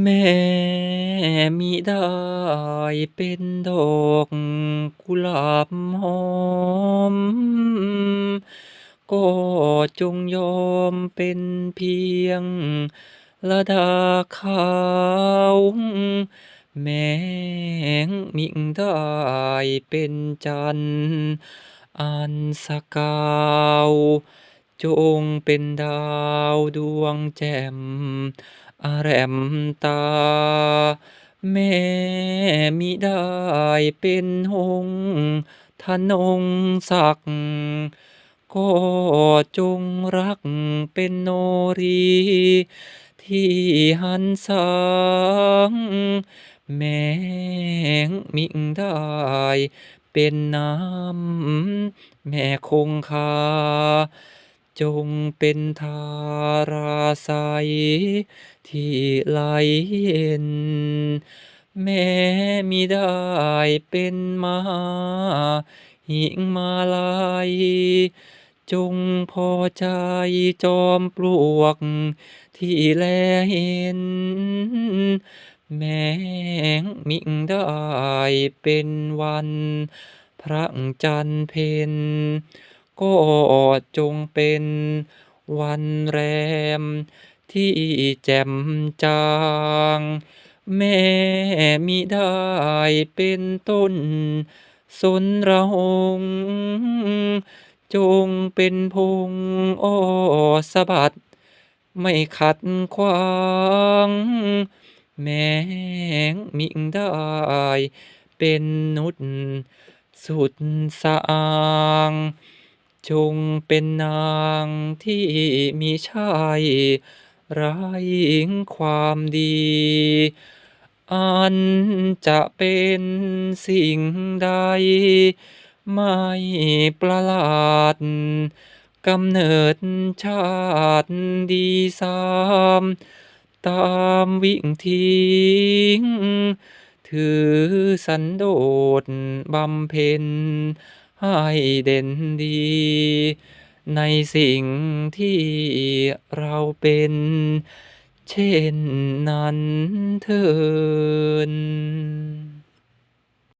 แม้มิได้เป็นดอกกุหลาบหอม ก็จงยอมเป็นเพียงลดาขาวแม้มิได้เป็นจันทร์อันสกาว จงเป็นดาวดวงแจ่มอะแหลมตา แม้มิได้เป็นหงส์ธนงศักดิ์ก็จงรักเป็นโนรี ที่หันษาแม้มิได้ เป็นน้ำ แม่คงคา จงเป็นทาราไสที่ไหลเย็น แม้มิได้เป็นมาหิงมาลัยจงพอใจจอมปลวก ที่แลเห็น แม้มิได้เป็นวัน พระจันทร์เพ็ญ ก็จงเป็นวันแรมที่แจ่มจาง แม้มิได้เป็นต้น สนระหง จงเป็นพงอ้อสะบัด ไม่ขัดขวางแม้มิได้เป็นนุชสุดสะอาง จงเป็นนางที่มิใช่ไร้ความดี อันจะเป็นสิ่งใด ไม่ประหลาดกำเนิดชาติดีสามตามวิถีงถือสันโดษบำเพ็ญ ให้เด่นดี ในสิ่งที่เราเป็น เช่นนั้นเถิด